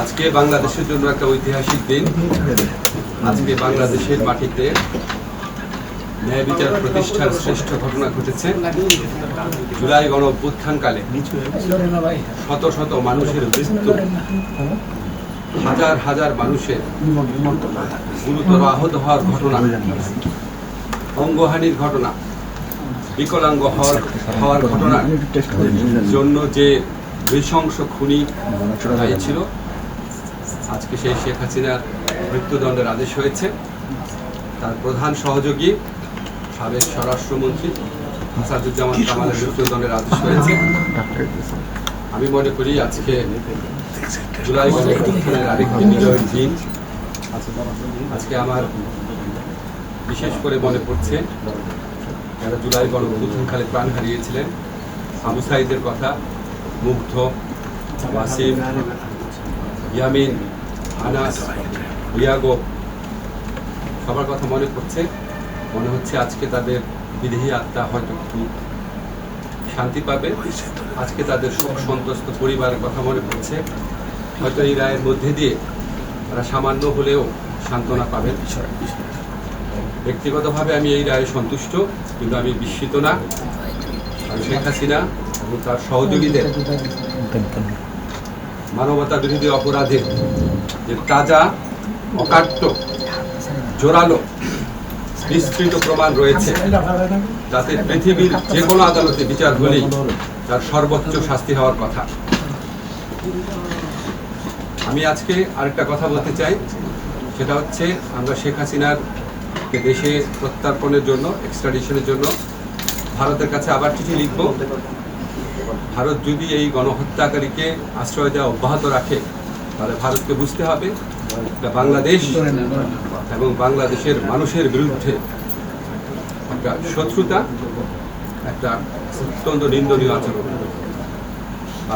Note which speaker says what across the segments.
Speaker 1: আজকে বাংলাদেশের জন্য একটা ঐতিহাসিক দিন। আজকে বাংলাদেশের মাটিতে ন্যায় বিচার প্রতিষ্ঠার শ্রেষ্ঠ ঘটনা ঘটেছে। জুলাই গণ অভ্যুত্থানকালে শত শত মানুষের মৃত্যু, হাজার হাজার মানুষের গুরুতর আহত হওয়ার ঘটনা, অঙ্গহানির ঘটনা, বিকলাঙ্গ হওয়ার হওয়ার ঘটনার জন্য যে নৃশংস খুনি ছিল? আজকে সেই শেখ হাসিনার মৃত্যুদণ্ডের আদেশ হয়েছে। তার প্রধান সহযোগী, সাবেক স্বরাষ্ট্রমন্ত্রী আসাদুজ্জামান কামালের মৃত্যুদণ্ডের আদেশ হয়েছে। আমি মনে করি আজকে জুলাই গণঅভ্যুত্থানের আরেকটি বিজয়ের দিন। আজকে আমার বিশেষ করে মনে পড়ছে, যারা জুলাই গণঅভ্যুত্থানকালে প্রাণ হারিয়েছিলেন, আবু সাইদের কথা মুগ্ধ ওয়াসিম ইয়ামিন, আনাস, রিয়াগো, সবার কথা মনে পড়ছে, মনে হচ্ছে আজকে তাদের বিদেহী আত্মা হয়তো একটু শান্তি পাবে। আজকে তাদের সুখ সন্তুষ্ট পরিবারের কথা মনে পড়ছে। হয়তো এই রায়ের মধ্যে দিয়ে তারা সামান্য হলেও সান্ত্বনা পাবেন। ব্যক্তিগতভাবে আমি এই রায়ে সন্তুষ্ট, কিন্তু আমি বিস্মিত না। আর শেখ হাসিনা এবং তার সহযোগীদের মানবতা বিরোধী অপরাধের যে তাজা, অকাট্য, জোরালো, বিস্তৃত প্রমাণ রয়েছে, যাতে পৃথিবীর যে কোনো আদালতে বিচার হলেই তার সর্বোচ্চ শাস্তি হওয়ার কথা। আমি আজকে আরেকটা কথা বলতে চাই, সেটা হচ্ছে আমরা শেখ হাসিনার দেশে প্রত্যার্পণের জন্য এক্সট্রাডিশনের জন্য ভারতের কাছে আবার চিঠি লিখব। ভারত যদি এই গণহত্যাকারীকে আশ্রয় দেওয়া অব্যাহত রাখে, তাহলে ভারতকে বুঝতে হবে বাংলাদেশ এবং বাংলাদেশের মানুষের বিরুদ্ধে একটা শত্রুতা, একটা অত্যন্ত নিন্দনীয় আচরণ।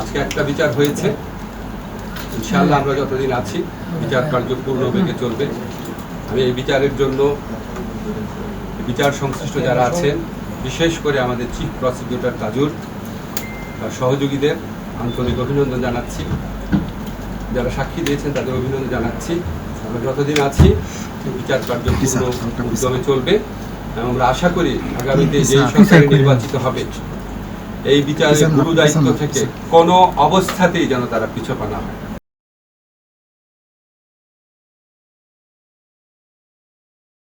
Speaker 1: আজকে একটা বিচার হয়েছে। ইনশাআল্লাহ আমরা যতদিন আছি, বিচার কার্য পূর্ণ বেগে চলবে। আমি এই বিচারের জন্য বিচার সংশ্লিষ্ট যারা আছেন, বিশেষ করে আমাদের চিফ প্রসিকিউটর তার সহযোগীদের আন্তরিক অভিনন্দন জানাচ্ছি। যারা সাক্ষী দিয়েছেন তাদের অভিনন্দন জানাচ্ছি। আমরা যতদিন আছি বিচার কার্য উদ্যমে চলবে। এবং আমরা আশা করি আগামীতে যে সরকার নির্বাচিত হবে এই বিচারের গুরু দায়িত্ব থেকে কোনো অবস্থাতেই যেন তারা পিছপা না হয়।